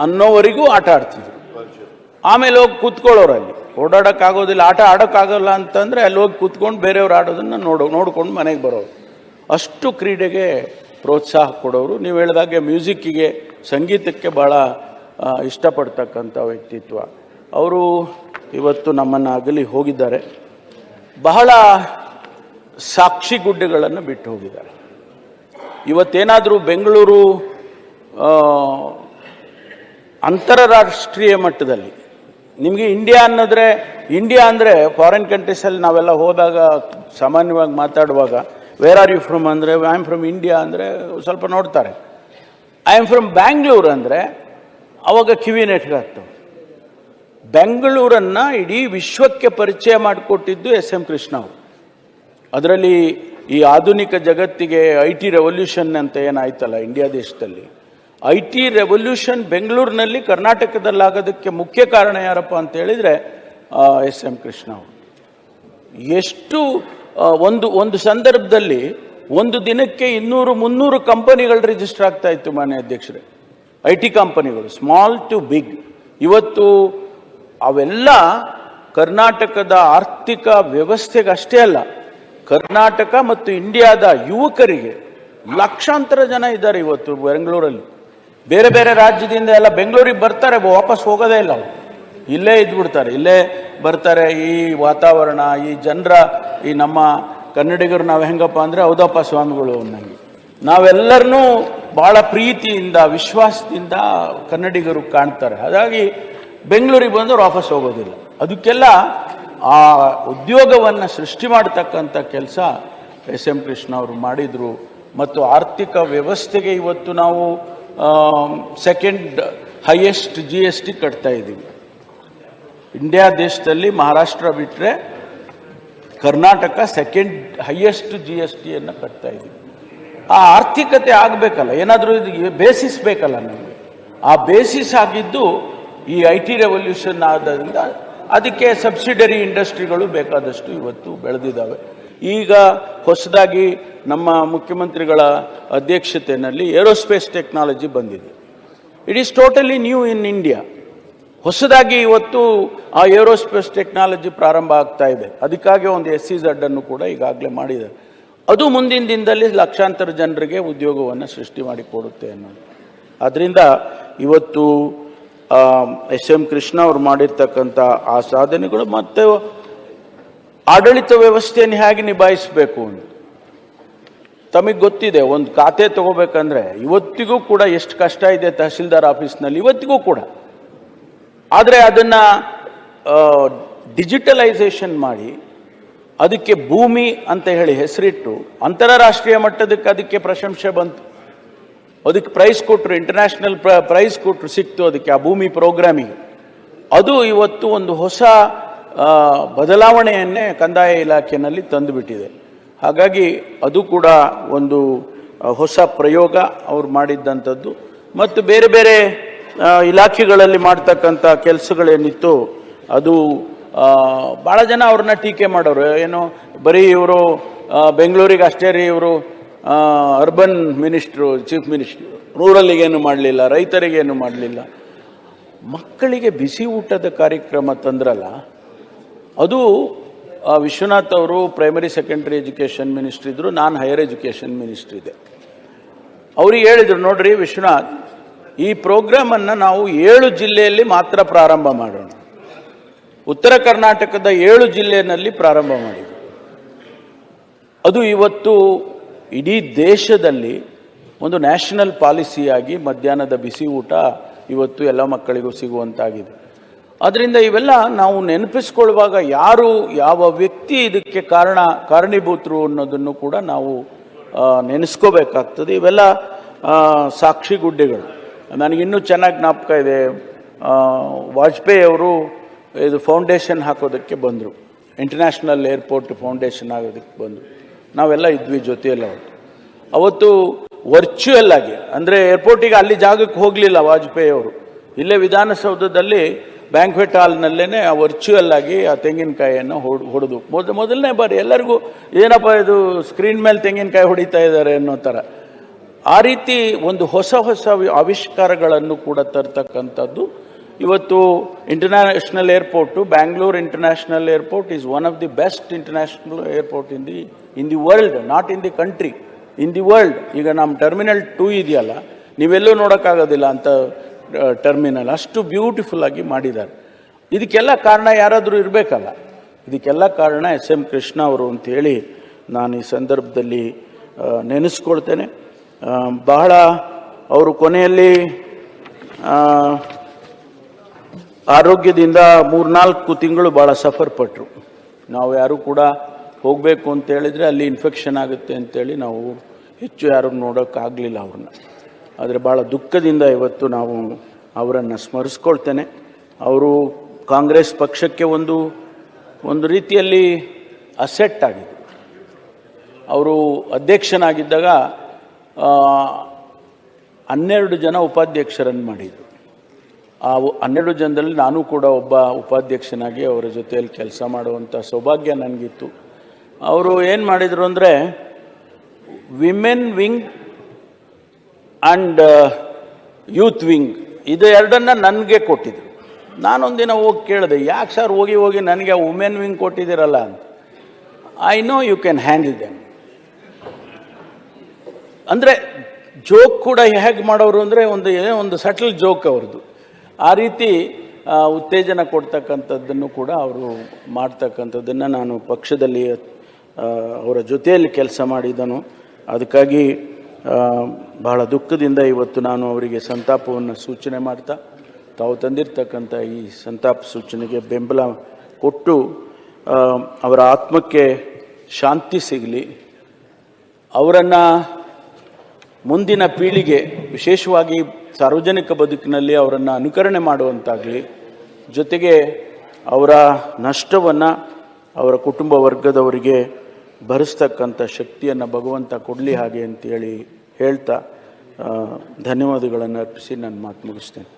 ಅನ್ನೋವರೆಗೂ ಆಟ ಆಡ್ತಿದ್ರು. ಆಮೇಲೆ ಹೋಗಿ ಕೂತ್ಕೊಳ್ಳೋರು ಅಲ್ಲಿ. ಓಡಾಡೋಕ್ಕಾಗೋದಿಲ್ಲ, ಆಟ ಆಡೋಕ್ಕಾಗಲ್ಲ ಅಂತಂದರೆ ಅಲ್ಲಿ ಹೋಗಿ ಕೂತ್ಕೊಂಡು ಬೇರೆಯವ್ರು ಆಡೋದನ್ನು ನೋಡೋ, ನೋಡ್ಕೊಂಡು ಮನೆಗೆ ಬರೋರು. ಅಷ್ಟು ಕ್ರೀಡೆಗೆ ಪ್ರೋತ್ಸಾಹ ಕೊಡೋರು. ನೀವು ಹೇಳಿದಾಗೆ ಮ್ಯೂಸಿಕ್ಕಿಗೆ, ಸಂಗೀತಕ್ಕೆ ಭಾಳ ಇಷ್ಟಪಡ್ತಕ್ಕಂಥ ವ್ಯಕ್ತಿತ್ವ. ಅವರು ಇವತ್ತು ನಮ್ಮನ್ನು ಅಗಲಿ ಹೋಗಿದ್ದಾರೆ. ಬಹಳ ಸಾಕ್ಷಿ ಗುಡ್ಡೆಗಳನ್ನು ಬಿಟ್ಟು ಹೋಗಿದ್ದಾರೆ. ಇವತ್ತೇನಾದರೂ ಬೆಂಗಳೂರು ಆ, ಅಂತಾರಾಷ್ಟ್ರೀಯ ಮಟ್ಟದಲ್ಲಿ. ನಿಮಗೆ ಇಂಡಿಯಾ ಅನ್ನೋದ್ರೆ ಇಂಡಿಯಾ ಅಂದರೆ ಫಾರಿನ್ ಕಂಟ್ರೀಸಲ್ಲಿ ನಾವೆಲ್ಲ ಹೋದಾಗ ಸಾಮಾನ್ಯವಾಗಿ ಮಾತಾಡುವಾಗ ವೇರ್ ಆರ್ ಯು ಫ್ರಮ್ ಅಂದರೆ ಐ ಆಮ್ ಫ್ರಮ್ ಇಂಡಿಯಾ ಅಂದರೆ ಸ್ವಲ್ಪ ನೋಡ್ತಾರೆ. ಐ ಆಮ್ ಫ್ರಮ್ ಬ್ಯಾಂಗ್ಳೂರು ಅಂದರೆ ಅವಾಗ ಕಿವಿ ನೆಟ್ಗಾಗ್ತವೆ ಬೆಂಗಳೂರನ್ನು ಇಡೀ ವಿಶ್ವಕ್ಕೆ ಪರಿಚಯ ಮಾಡಿಕೊಟ್ಟಿದ್ದು ಎಸ್ ಎಂ ಕೃಷ್ಣ ಅವರು. ಅದರಲ್ಲಿ ಈ ಆಧುನಿಕ ಜಗತ್ತಿಗೆ ಐ ಟಿ ರೆವಲ್ಯೂಷನ್ ಅಂತ ಏನಾಯ್ತಲ್ಲ ಇಂಡಿಯಾ ದೇಶದಲ್ಲಿ? ಐ ಟಿ ರೆವಲ್ಯೂಷನ್ ಬೆಂಗಳೂರಿನಲ್ಲಿ ಕರ್ನಾಟಕದಲ್ಲಾಗೋದಕ್ಕೆ ಮುಖ್ಯ ಕಾರಣ ಯಾರಪ್ಪ ಅಂತ ಹೇಳಿದರೆ ಎಸ್ ಎಂ ಕೃಷ್ಣ ಅವರು. ಎಷ್ಟು ಒಂದು ಒಂದು ಸಂದರ್ಭದಲ್ಲಿ ಒಂದು ದಿನಕ್ಕೆ ಇನ್ನೂರು, ಮುನ್ನೂರು ಕಂಪನಿಗಳು ರಿಜಿಸ್ಟರ್ ಆಗ್ತಾ ಇತ್ತು ಮಾನ್ಯ ಅಧ್ಯಕ್ಷರೇ. ಐ ಟಿ ಕಂಪನಿಗಳು ಸ್ಮಾಲ್ ಟು ಬಿಗ್ ಇವತ್ತು ಅವೆಲ್ಲ ಕರ್ನಾಟಕದ ಆರ್ಥಿಕ ವ್ಯವಸ್ಥೆಗೆ ಅಷ್ಟೇ ಅಲ್ಲ, ಕರ್ನಾಟಕ ಮತ್ತು ಇಂಡಿಯಾದ ಯುವಕರಿಗೆ ಲಕ್ಷಾಂತರ ಜನ ಇದ್ದಾರೆ ಇವತ್ತು ಬೆಂಗಳೂರಲ್ಲಿ ಬೇರೆ ಬೇರೆ ರಾಜ್ಯದಿಂದ ಎಲ್ಲ ಬೆಂಗಳೂರಿಗೆ ಬರ್ತಾರೆ, ವಾಪಸ್ ಹೋಗೋದೇ ಇಲ್ಲ ಅವರು. ಇಲ್ಲೇ ಇದ್ಬಿಡ್ತಾರೆ, ಇಲ್ಲೇ ಬರ್ತಾರೆ. ಈ ವಾತಾವರಣ, ಈ ಜನರ, ಈ ನಮ್ಮ ಕನ್ನಡಿಗರು ನಾವು ಹೆಂಗಪ್ಪ ಅಂದರೆ ಹೌದಪ್ಪ ಸ್ವಾಮಿಗಳು ಅನ್ನಂಗೆ. ನಾವೆಲ್ಲರನ್ನೂ ಭಾಳ ಪ್ರೀತಿಯಿಂದ, ವಿಶ್ವಾಸದಿಂದ ಕನ್ನಡಿಗರು ಕಾಣ್ತಾರೆ. ಹಾಗಾಗಿ ಬೆಂಗಳೂರಿಗೆ ಬಂದವರು ವಾಪಸ್ ಹೋಗೋದಿಲ್ಲ. ಅದಕ್ಕೆಲ್ಲ ಆ ಉದ್ಯೋಗವನ್ನು ಸೃಷ್ಟಿ ಮಾಡ್ತಕ್ಕಂಥ ಕೆಲಸ ಎಸ್ ಎಂ ಕೃಷ್ಣ ಅವರು ಮಾಡಿದರು. ಮತ್ತು ಆರ್ಥಿಕ ವ್ಯವಸ್ಥೆಗೆ ಇವತ್ತು ನಾವು second highest G S T ಕಟ್ತಾ ಇದ್ದೀವಿ. ಇಂಡಿಯಾ ದೇಶದಲ್ಲಿ ಮಹಾರಾಷ್ಟ್ರ ಬಿಟ್ಟರೆ Karnataka second highest G S ಟಿಯನ್ನು ಕಟ್ತಾ ಇದ್ದೀವಿ. ಆ ಆರ್ಥಿಕತೆ ಆಗಬೇಕಲ್ಲ, ಏನಾದರೂ ಇದು ಬೇಸಿಸ್ ಬೇಕಲ್ಲ ನಮಗೆ. ಆ ಬೇಸಿಸ್ ಆಗಿದ್ದು ಈ ಐ ಟಿ ರೆವಲ್ಯೂಷನ್ ಆದ್ದರಿಂದ ಅದಕ್ಕೆ ಸಬ್ಸಿಡರಿ ಇಂಡಸ್ಟ್ರಿಗಳು ಬೇಕಾದಷ್ಟು ಇವತ್ತು ಬೆಳೆದಿದ್ದಾವೆ. ಈಗ ಹೊಸದಾಗಿ ನಮ್ಮ ಮುಖ್ಯಮಂತ್ರಿಗಳ ಅಧ್ಯಕ್ಷತೆಯಲ್ಲಿ ಏರೋಸ್ಪೇಸ್ ಟೆಕ್ನಾಲಜಿ ಬಂದಿದೆ. It is totally new in India ಹೊಸದಾಗಿ ಇವತ್ತು ಆ ಏರೋಸ್ಪೇಸ್ ಟೆಕ್ನಾಲಜಿ ಪ್ರಾರಂಭ ಆಗ್ತಾ ಇದೆ. ಅದಕ್ಕಾಗಿ ಒಂದು ಎಸ್ ಸಿ ಝಡ್ ಅನ್ನು ಕೂಡ ಈಗಾಗಲೇ ಮಾಡಿದೆ ಅದು ಮುಂದಿನ ದಿನದಲ್ಲಿ ಲಕ್ಷಾಂತರ ಜನರಿಗೆ ಉದ್ಯೋಗವನ್ನು ಸೃಷ್ಟಿ ಮಾಡಿಕೊಡುತ್ತೆ ಅನ್ನೋದು. ಅದರಿಂದ ಇವತ್ತು ಎಸ್ ಎಂ ಕೃಷ್ಣ ಅವರು ಮಾಡಿರ್ತಕ್ಕಂಥ ಆ ಸಾಧನೆಗಳು ಮತ್ತು ಆಡಳಿತ ವ್ಯವಸ್ಥೆಯನ್ನು ಹೇಗೆ ನಿಭಾಯಿಸಬೇಕು ಅಂತ. ತಮಗೆ ಗೊತ್ತಿದೆ, ಒಂದು ಖಾತೆ ತಗೋಬೇಕಂದ್ರೆ ಇವತ್ತಿಗೂ ಕೂಡ ಎಷ್ಟು ಕಷ್ಟ ಇದೆ ತಹಸೀಲ್ದಾರ್ ಆಫೀಸ್ನಲ್ಲಿ, ಇವತ್ತಿಗೂ ಕೂಡ. ಆದರೆ ಅದನ್ನು ಡಿಜಿಟಲೈಸೇಷನ್ ಮಾಡಿ, ಅದಕ್ಕೆ ಭೂಮಿ ಅಂತ ಹೇಳಿ ಹೆಸರಿಟ್ಟು, ಅಂತಾರಾಷ್ಟ್ರೀಯ ಮಟ್ಟದಕ್ಕೆ ಅದಕ್ಕೆ ಪ್ರಶಂಸೆ ಬಂತು. ಅದಕ್ಕೆ ಪ್ರೈಸ್ ಕೊಟ್ಟರು ಇಂಟರ್ನ್ಯಾಷನಲ್ ಪ್ರೈಸ್ ಕೊಟ್ಟರು ಸಿಕ್ತು ಅದಕ್ಕೆ ಆ ಭೂಮಿ ಪ್ರೋಗ್ರಾಮಿಂಗ್ ಅದು ಇವತ್ತು ಒಂದು ಹೊಸ ಬದಲಾವಣೆಯನ್ನೇ ಕಂದಾಯ ಇಲಾಖೆಯಲ್ಲಿ ತಂದುಬಿಟ್ಟಿದೆ. ಹಾಗಾಗಿ ಅದು ಕೂಡ ಒಂದು ಹೊಸ ಪ್ರಯೋಗ ಅವ್ರು ಮಾಡಿದ್ದಂಥದ್ದು. ಮತ್ತು ಬೇರೆ ಬೇರೆ ಇಲಾಖೆಗಳಲ್ಲಿ ಮಾಡ್ತಕ್ಕಂಥ ಕೆಲಸಗಳೇನಿತ್ತು, ಅದು ಭಾಳ ಜನ ಅವ್ರನ್ನ ಟೀಕೆ ಮಾಡೋರು. ಏನು, ಬರೀ ಇವರು ಬೆಂಗಳೂರಿಗೆ ಅಷ್ಟೇ ರೀ ಇವರು ಅರ್ಬನ್ ಮಿನಿಸ್ಟ್ರು, ಚೀಫ್ ಮಿನಿಸ್ಟ್ರು. ರೂರಲ್ಲಿಗೇನು ಮಾಡಲಿಲ್ಲ, ರೈತರಿಗೇನು ಮಾಡಲಿಲ್ಲ. ಮಕ್ಕಳಿಗೆ ಬಿಸಿ ಊಟದ ಕಾರ್ಯಕ್ರಮ ತಂದ್ರಲ್ಲ ಅದು ವಿಶ್ವನಾಥ್ ಅವರು ಪ್ರೈಮರಿ ಸೆಕೆಂಡ್ರಿ ಎಜುಕೇಷನ್ ಮಿನಿಸ್ಟ್ರಿ ಇದ್ದರು ನಾನು ಹೈಯರ್ ಎಜುಕೇಷನ್ ಮಿನಿಸ್ಟ್ರಿ ಇದೆ. ಅವ್ರಿಗೆ ಹೇಳಿದರು, ನೋಡ್ರಿ ವಿಶ್ವನಾಥ್, ಈ ಪ್ರೋಗ್ರಾಮನ್ನು ನಾವು ಏಳು ಜಿಲ್ಲೆಯಲ್ಲಿ ಮಾತ್ರ ಪ್ರಾರಂಭ ಮಾಡೋಣ. ಉತ್ತರ ಕರ್ನಾಟಕದ ಏಳು ಜಿಲ್ಲೆಯಲ್ಲಿ ಪ್ರಾರಂಭ ಮಾಡಿದ್ವಿ ಅದು ಇವತ್ತು ಇಡೀ ದೇಶದಲ್ಲಿ ಒಂದು ನ್ಯಾಷನಲ್ ಪಾಲಿಸಿಯಾಗಿ ಮಧ್ಯಾಹ್ನದ ಬಿಸಿ ಊಟ ಇವತ್ತು ಎಲ್ಲ ಮಕ್ಕಳಿಗೂ ಸಿಗುವಂತಾಗಿದೆ. ಅದರಿಂದ ಇವೆಲ್ಲ ನಾವು ನೆನಪಿಸ್ಕೊಳ್ಳುವಾಗ ಯಾರು ಯಾವ ವ್ಯಕ್ತಿ ಇದಕ್ಕೆ ಕಾರಣ, ಕಾರಣೀಭೂತರು ಅನ್ನೋದನ್ನು ಕೂಡ ನಾವು ನೆನೆಸ್ಕೋಬೇಕಾಗ್ತದೆ. ಇವೆಲ್ಲ ಸಾಕ್ಷಿ ಸಾಕ್ಷಿಗುಡ್ಡೆಗಳು ನನಗಿನ್ನೂ ಚೆನ್ನಾಗಿ ಜ್ಞಾಪಕ ಇದೆ ವಾಜಪೇಯಿ ಅವರು ಇದು ಫೌಂಡೇಶನ್ ಹಾಕೋದಕ್ಕೆ ಬಂದರು. ಇಂಟರ್ನ್ಯಾಷನಲ್ ಏರ್ಪೋರ್ಟ್ ಫೌಂಡೇಶನ್ ಆಗೋದಕ್ಕೆ ಬಂದರು. ನಾವೆಲ್ಲ ಇದ್ವಿ ಜೊತೆಯಲ್ಲಿ ಅವತ್ತು ಅವತ್ತು ವರ್ಚುವಲ್ ಆಗಿ, ಅಂದರೆ ಏರ್ಪೋರ್ಟಿಗೆ ಅಲ್ಲಿ ಜಾಗಕ್ಕೆ ಹೋಗಲಿಲ್ಲ ವಾಜಪೇಯಿ ಅವರು. ಇಲ್ಲೇ ವಿಧಾನಸೌಧದಲ್ಲಿ ಬ್ಯಾಂಕ್ವೆಟ್ ಹಾಲ್ನಲ್ಲೇ ಆ ವರ್ಚುವಲ್ ಆಗಿ ಆ ತೆಂಗಿನಕಾಯಿಯನ್ನು ಹೊಡ್ ಹೊಡೆದು. ಮೊದ, ಮೊದಲನೇ ಬಾರಿ ಎಲ್ಲರಿಗೂ ಏನಪ್ಪ ಇದು ಸ್ಕ್ರೀನ್ ಮೇಲೆ ತೆಂಗಿನಕಾಯಿ ಹೊಡಿತಾ ಇದ್ದಾರೆ ಅನ್ನೋ ಥರ. ಆ ರೀತಿ ಒಂದು ಹೊಸ ಹೊಸ ಆವಿಷ್ಕಾರಗಳನ್ನು ಕೂಡ ತರ್ತಕ್ಕಂಥದ್ದು. ಇವತ್ತು international airport Bangalore international airport is one of the best international airport in the in the world not in the country in the world ಈಗ ನಮ್ಮ ಟರ್ಮಿನಲ್ ಟೂ ಇದೆಯಲ್ಲ, ನೀವೆಲ್ಲೂ ನೋಡೋಕ್ಕಾಗೋದಿಲ್ಲ ಅಂತ ಟರ್ಮಿನಲ್ ಅಷ್ಟು ಬ್ಯೂಟಿಫುಲ್ ಆಗಿ ಮಾಡಿದ್ದಾರೆ. ಇದಕ್ಕೆಲ್ಲ ಕಾರಣ ಯಾರಾದರೂ ಇರಬೇಕಲ್ಲ? ಇದಕ್ಕೆಲ್ಲ ಕಾರಣ ಎಸ್ ಎಂ ಕೃಷ್ಣ ಅವರು ಅಂತೇಳಿ ನಾನು ಈ ಸಂದರ್ಭದಲ್ಲಿ ನೆನೆಸ್ಕೊಳ್ತೇನೆ. ಬಹಳ ಅವರು ಕೊನೆಯಲ್ಲಿ ಆರೋಗ್ಯದಿಂದ ಮೂರ್ನಾಲ್ಕು ತಿಂಗಳು ಭಾಳ ಸಫರ್ ಪಟ್ಟರು ನಾವು ಯಾರು ಕೂಡ ಹೋಗಬೇಕು ಅಂತ ಹೇಳಿದರೆ ಅಲ್ಲಿ ಇನ್ಫೆಕ್ಷನ್ ಆಗುತ್ತೆ ಅಂತೇಳಿ ನಾವು ಹೆಚ್ಚು ಯಾರು ನೋಡೋಕ್ಕಾಗಲಿಲ್ಲ ಅವ್ರನ್ನ. ಆದರೆ ಭಾಳ ದುಃಖದಿಂದ ಇವತ್ತು ನಾವು ಅವರನ್ನು ಸ್ಮರಿಸ್ಕೊಳ್ತೇನೆ. ಅವರು ಕಾಂಗ್ರೆಸ್ ಪಕ್ಷಕ್ಕೆ ಒಂದು ಒಂದು ರೀತಿಯಲ್ಲಿ ಅಸೆಟ್ ಆಗಿದೆ ಅವರು ಅಧ್ಯಕ್ಷನಾಗಿದ್ದಾಗ ಹನ್ನೆರಡು ಜನ ಉಪಾಧ್ಯಕ್ಷರನ್ನು ಮಾಡಿದರು. ಆ ಹನ್ನೆರಡು ಜನದಲ್ಲಿ ನಾನು ಕೂಡ ಒಬ್ಬ ಉಪಾಧ್ಯಕ್ಷನಾಗಿ ಅವರ ಜೊತೆಯಲ್ಲಿ ಕೆಲಸ ಮಾಡುವಂಥ ಸೌಭಾಗ್ಯ ನನಗಿತ್ತು. ಅವರು ಏನು ಮಾಡಿದರು ಅಂದರೆ women wing and youth wing ಇದು ಎರಡನ್ನ ನನಗೆ ಕೊಟ್ಟಿದ್ರು. ನಾನೊಂದಿನ ಹೋಗಿ ಕೇಳಿದೆ, ಯಾಕೆ ಸರ್ ಹೋಗಿ ಹೋಗಿ ನನಗೆ ವುಮೆನ್ ವಿಂಗ್ ಕೊಟ್ಟಿದ್ದೀರಲ್ಲ ಅಂತ? I know you can handle them ಅಂದರೆ ಜೋಕ್ ಕೂಡ ಹೇಗೆ ಮಾಡೋರು ಅಂದರೆ ಒಂದು, ಏನೋ ಒಂದು ಸಟಲ್ ಜೋಕ್ ಅವ್ರದ್ದು. ಆ ರೀತಿ ಉತ್ತೇಜನ ಕೊಡ್ತಕ್ಕಂಥದ್ದನ್ನು ಕೂಡ ಅವರು ಮಾಡ್ತಕ್ಕಂಥದ್ದನ್ನು ನಾನು ಪಕ್ಷದಲ್ಲಿ ಅವರ ಜೊತೆಯಲ್ಲಿ ಕೆಲಸ ಮಾಡಿದನು. ಅದಕ್ಕಾಗಿ ಬಹಳ ದುಃಖದಿಂದ ಇವತ್ತು ನಾನು ಅವರಿಗೆ ಸಂತಾಪವನ್ನು ಸೂಚನೆ ಮಾಡ್ತಾ, ತಾವು ತಂದಿರ್ತಕ್ಕಂಥ ಈ ಸಂತಾಪ ಸೂಚನೆಗೆ ಬೆಂಬಲ ಕೊಟ್ಟು ಅವರ ಆತ್ಮಕ್ಕೆ ಶಾಂತಿ ಸಿಗಲಿ. ಅವರನ್ನು ಮುಂದಿನ ಪೀಳಿಗೆ, ವಿಶೇಷವಾಗಿ ಸಾರ್ವಜನಿಕ ಬದುಕಿನಲ್ಲಿ ಅವರನ್ನು ಅನುಕರಣೆ ಮಾಡುವಂತಾಗಲಿ, ಜೊತೆಗೆ ಅವರ ನಷ್ಟವನ್ನು ಅವರ ಕುಟುಂಬ ವರ್ಗದವರಿಗೆ ಭರಿಸ್ತಕ್ಕಂಥ ಶಕ್ತಿಯನ್ನು ಭಗವಂತ ಕೊಡಲಿ ಹಾಗೆ ಅಂತೇಳಿ ಹೇಳ್ತಾ ಧನ್ಯವಾದಗಳನ್ನು ಅರ್ಪಿಸಿ ನನ್ನ ಮಾತು ಮುಗಿಸ್ತೇನೆ.